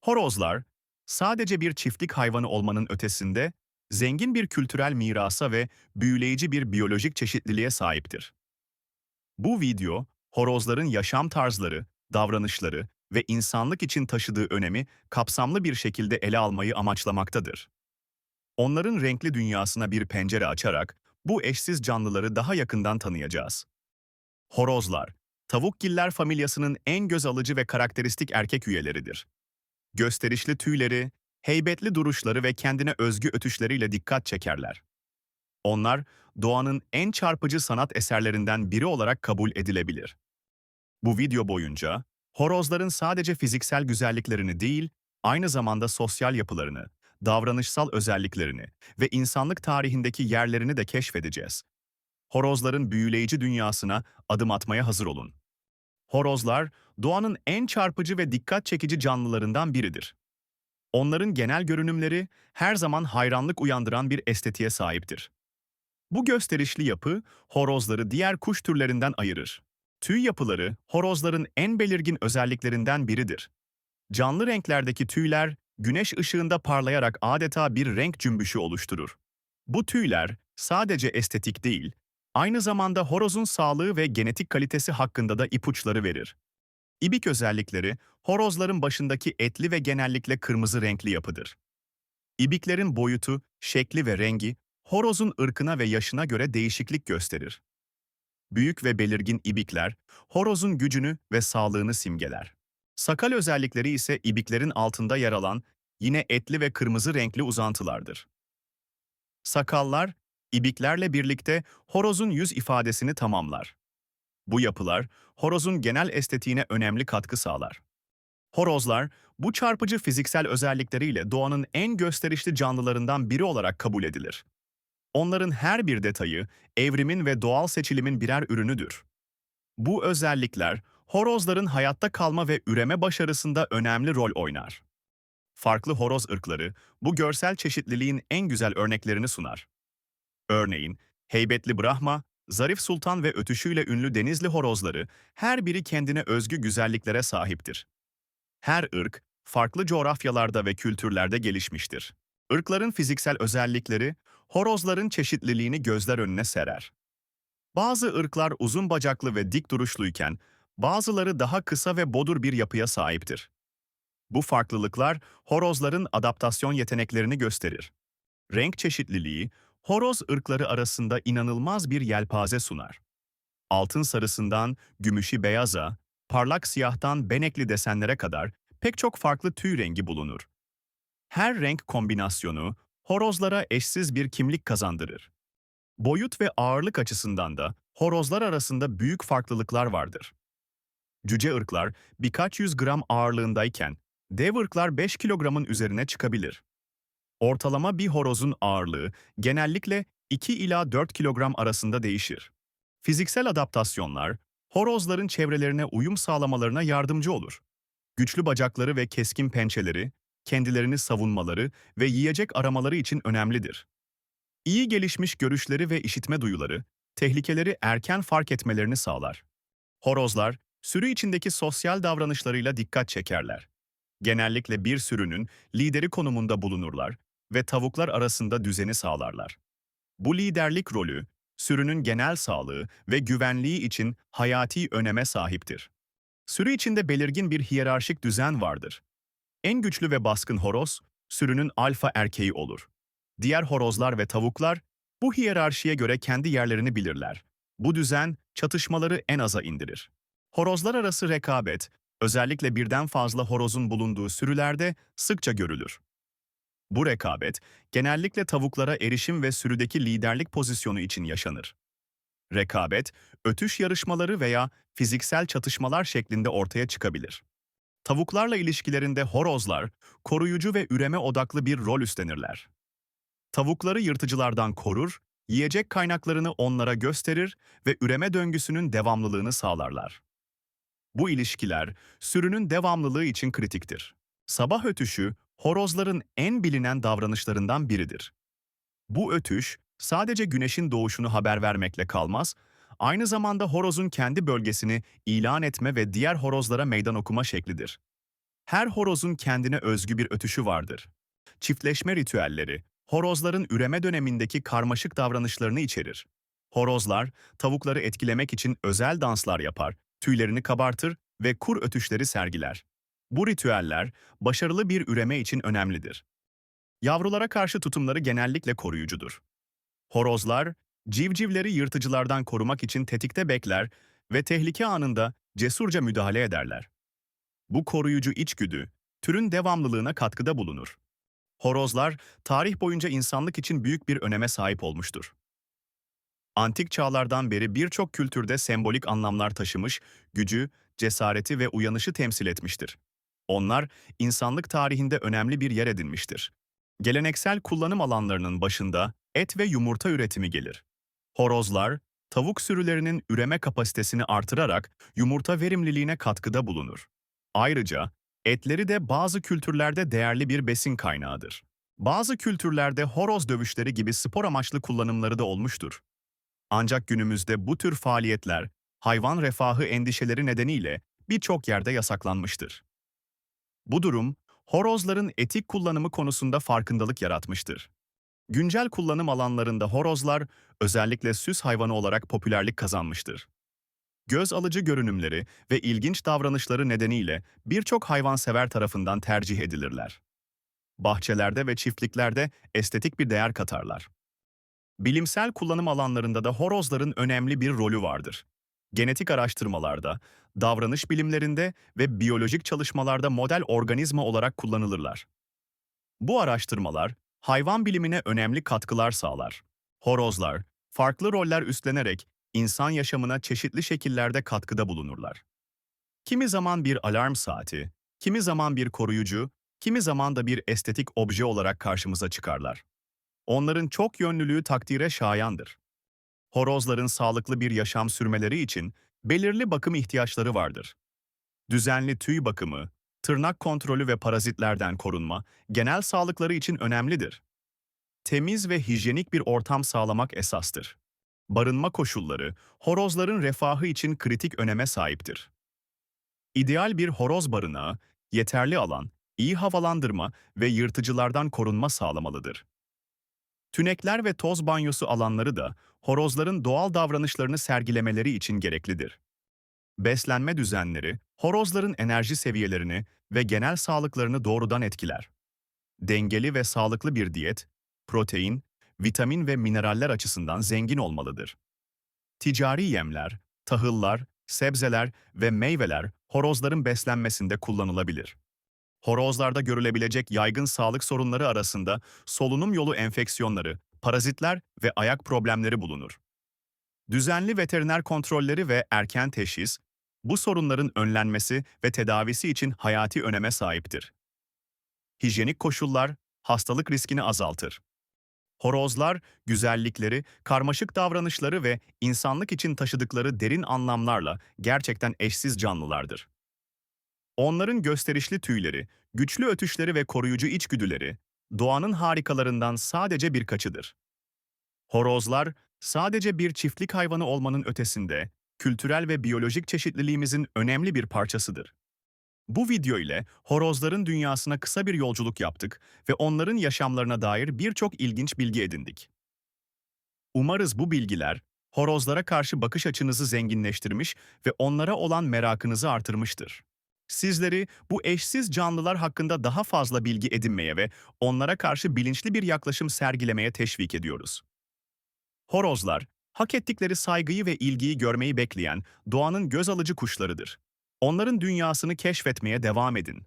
Horozlar, sadece bir çiftlik hayvanı olmanın ötesinde, zengin bir kültürel mirasa ve büyüleyici bir biyolojik çeşitliliğe sahiptir. Bu video, horozların yaşam tarzları, davranışları ve insanlık için taşıdığı önemi kapsamlı bir şekilde ele almayı amaçlamaktadır. Onların renkli dünyasına bir pencere açarak bu eşsiz canlıları daha yakından tanıyacağız. Horozlar, tavukgiller familyasının en göz alıcı ve karakteristik erkek üyeleridir. Gösterişli tüyleri, heybetli duruşları ve kendine özgü ötüşleriyle dikkat çekerler. Onlar, doğanın en çarpıcı sanat eserlerinden biri olarak kabul edilebilir. Bu video boyunca, horozların sadece fiziksel güzelliklerini değil, aynı zamanda sosyal yapılarını, davranışsal özelliklerini ve insanlık tarihindeki yerlerini de keşfedeceğiz. Horozların büyüleyici dünyasına adım atmaya hazır olun. Horozlar, doğanın en çarpıcı ve dikkat çekici canlılarından biridir. Onların genel görünümleri her zaman hayranlık uyandıran bir estetiğe sahiptir. Bu gösterişli yapı, horozları diğer kuş türlerinden ayırır. Tüy yapıları, horozların en belirgin özelliklerinden biridir. Canlı renklerdeki tüyler, güneş ışığında parlayarak adeta bir renk cümbüşü oluşturur. Bu tüyler sadece estetik değil, aynı zamanda horozun sağlığı ve genetik kalitesi hakkında da ipuçları verir. İbik özellikleri, horozların başındaki etli ve genellikle kırmızı renkli yapıdır. İbiklerin boyutu, şekli ve rengi, horozun ırkına ve yaşına göre değişiklik gösterir. Büyük ve belirgin ibikler, horozun gücünü ve sağlığını simgeler. Sakal özellikleri ise ibiklerin altında yer alan yine etli ve kırmızı renkli uzantılardır. Sakallar, ibiklerle birlikte horozun yüz ifadesini tamamlar. Bu yapılar, horozun genel estetiğine önemli katkı sağlar. Horozlar, bu çarpıcı fiziksel özellikleriyle doğanın en gösterişli canlılarından biri olarak kabul edilir. Onların her bir detayı, evrimin ve doğal seçilimin birer ürünüdür. Bu özellikler, horozların hayatta kalma ve üreme başarısında önemli rol oynar. Farklı horoz ırkları, bu görsel çeşitliliğin en güzel örneklerini sunar. Örneğin, heybetli Brahma, Zarif Sultan ve ötüşüyle ünlü denizli horozları, her biri kendine özgü güzelliklere sahiptir. Her ırk, farklı coğrafyalarda ve kültürlerde gelişmiştir. Irkların fiziksel özellikleri, horozların çeşitliliğini gözler önüne serer. Bazı ırklar uzun bacaklı ve dik duruşluyken, bazıları daha kısa ve bodur bir yapıya sahiptir. Bu farklılıklar horozların adaptasyon yeteneklerini gösterir. Renk çeşitliliği, horoz ırkları arasında inanılmaz bir yelpaze sunar. Altın sarısından gümüşü beyaza, parlak siyahtan benekli desenlere kadar pek çok farklı tüy rengi bulunur. Her renk kombinasyonu horozlara eşsiz bir kimlik kazandırır. Boyut ve ağırlık açısından da horozlar arasında büyük farklılıklar vardır. Cüce ırklar birkaç yüz gram ağırlığındayken dev ırklar 5 kilogramın üzerine çıkabilir. Ortalama bir horozun ağırlığı genellikle 2 ila 4 kilogram arasında değişir. Fiziksel adaptasyonlar, horozların çevrelerine uyum sağlamalarına yardımcı olur. Güçlü bacakları ve keskin pençeleri, kendilerini savunmaları ve yiyecek aramaları için önemlidir. İyi gelişmiş görüşleri ve işitme duyuları, tehlikeleri erken fark etmelerini sağlar. Horozlar, sürü içindeki sosyal davranışlarıyla dikkat çekerler. Genellikle bir sürünün lideri konumunda bulunurlar ve tavuklar arasında düzeni sağlarlar. Bu liderlik rolü, sürünün genel sağlığı ve güvenliği için hayati öneme sahiptir. Sürü içinde belirgin bir hiyerarşik düzen vardır. En güçlü ve baskın horoz, sürünün alfa erkeği olur. Diğer horozlar ve tavuklar, bu hiyerarşiye göre kendi yerlerini bilirler. Bu düzen, çatışmaları en aza indirir. Horozlar arası rekabet, özellikle birden fazla horozun bulunduğu sürülerde sıkça görülür. Bu rekabet, genellikle tavuklara erişim ve sürüdeki liderlik pozisyonu için yaşanır. Rekabet, ötüş yarışmaları veya fiziksel çatışmalar şeklinde ortaya çıkabilir. Tavuklarla ilişkilerinde horozlar, koruyucu ve üreme odaklı bir rol üstlenirler. Tavukları yırtıcılardan korur, yiyecek kaynaklarını onlara gösterir ve üreme döngüsünün devamlılığını sağlarlar. Bu ilişkiler, sürünün devamlılığı için kritiktir. Sabah ötüşü, horozların en bilinen davranışlarından biridir. Bu ötüş, sadece güneşin doğuşunu haber vermekle kalmaz, aynı zamanda horozun kendi bölgesini ilan etme ve diğer horozlara meydan okuma şeklidir. Her horozun kendine özgü bir ötüşü vardır. Çiftleşme ritüelleri, horozların üreme dönemindeki karmaşık davranışlarını içerir. Horozlar, tavukları etkilemek için özel danslar yapar, tüylerini kabartır ve kur ötüşleri sergiler. Bu ritüeller, başarılı bir üreme için önemlidir. Yavrulara karşı tutumları genellikle koruyucudur. Horozlar, civcivleri yırtıcılardan korumak için tetikte bekler ve tehlike anında cesurca müdahale ederler. Bu koruyucu içgüdü, türün devamlılığına katkıda bulunur. Horozlar, tarih boyunca insanlık için büyük bir öneme sahip olmuştur. Antik çağlardan beri birçok kültürde sembolik anlamlar taşımış, gücü, cesareti ve uyanışı temsil etmiştir. Onlar, insanlık tarihinde önemli bir yer edinmiştir. Geleneksel kullanım alanlarının başında et ve yumurta üretimi gelir. Horozlar, tavuk sürülerinin üreme kapasitesini artırarak yumurta verimliliğine katkıda bulunur. Ayrıca etleri de bazı kültürlerde değerli bir besin kaynağıdır. Bazı kültürlerde horoz dövüşleri gibi spor amaçlı kullanımları da olmuştur. Ancak günümüzde bu tür faaliyetler hayvan refahı endişeleri nedeniyle birçok yerde yasaklanmıştır. Bu durum, horozların etik kullanımı konusunda farkındalık yaratmıştır. Güncel kullanım alanlarında horozlar özellikle süs hayvanı olarak popülerlik kazanmıştır. Göz alıcı görünümleri ve ilginç davranışları nedeniyle birçok hayvansever tarafından tercih edilirler. Bahçelerde ve çiftliklerde estetik bir değer katarlar. Bilimsel kullanım alanlarında da horozların önemli bir rolü vardır. Genetik araştırmalarda, davranış bilimlerinde ve biyolojik çalışmalarda model organizma olarak kullanılırlar. Bu araştırmalar, hayvan bilimine önemli katkılar sağlar. Horozlar, farklı roller üstlenerek insan yaşamına çeşitli şekillerde katkıda bulunurlar. Kimi zaman bir alarm saati, kimi zaman bir koruyucu, kimi zaman da bir estetik obje olarak karşımıza çıkarlar. Onların çok yönlülüğü takdire şayandır. Horozların sağlıklı bir yaşam sürmeleri için belirli bakım ihtiyaçları vardır. Düzenli tüy bakımı, tırnak kontrolü ve parazitlerden korunma genel sağlıkları için önemlidir. Temiz ve hijyenik bir ortam sağlamak esastır. Barınma koşulları, horozların refahı için kritik öneme sahiptir. İdeal bir horoz barınağı, yeterli alan, iyi havalandırma ve yırtıcılardan korunma sağlamalıdır. Tünekler ve toz banyosu alanları da horozların doğal davranışlarını sergilemeleri için gereklidir. Beslenme düzenleri, horozların enerji seviyelerini ve genel sağlıklarını doğrudan etkiler. Dengeli ve sağlıklı bir diyet, protein, vitamin ve mineraller açısından zengin olmalıdır. Ticari yemler, tahıllar, sebzeler ve meyveler horozların beslenmesinde kullanılabilir. Horozlarda görülebilecek yaygın sağlık sorunları arasında solunum yolu enfeksiyonları, parazitler ve ayak problemleri bulunur. Düzenli veteriner kontrolleri ve erken teşhis, bu sorunların önlenmesi ve tedavisi için hayati öneme sahiptir. Hijyenik koşullar hastalık riskini azaltır. Horozlar, güzellikleri, karmaşık davranışları ve insanlık için taşıdıkları derin anlamlarla gerçekten eşsiz canlılardır. Onların gösterişli tüyleri, güçlü ötüşleri ve koruyucu içgüdüleri, doğanın harikalarından sadece birkaçıdır. Horozlar, sadece bir çiftlik hayvanı olmanın ötesinde, kültürel ve biyolojik çeşitliliğimizin önemli bir parçasıdır. Bu video ile horozların dünyasına kısa bir yolculuk yaptık ve onların yaşamlarına dair birçok ilginç bilgi edindik. Umarız bu bilgiler, horozlara karşı bakış açınızı zenginleştirmiş ve onlara olan merakınızı artırmıştır. Sizleri bu eşsiz canlılar hakkında daha fazla bilgi edinmeye ve onlara karşı bilinçli bir yaklaşım sergilemeye teşvik ediyoruz. Horozlar, hak ettikleri saygıyı ve ilgiyi görmeyi bekleyen doğanın göz alıcı kuşlarıdır. Onların dünyasını keşfetmeye devam edin.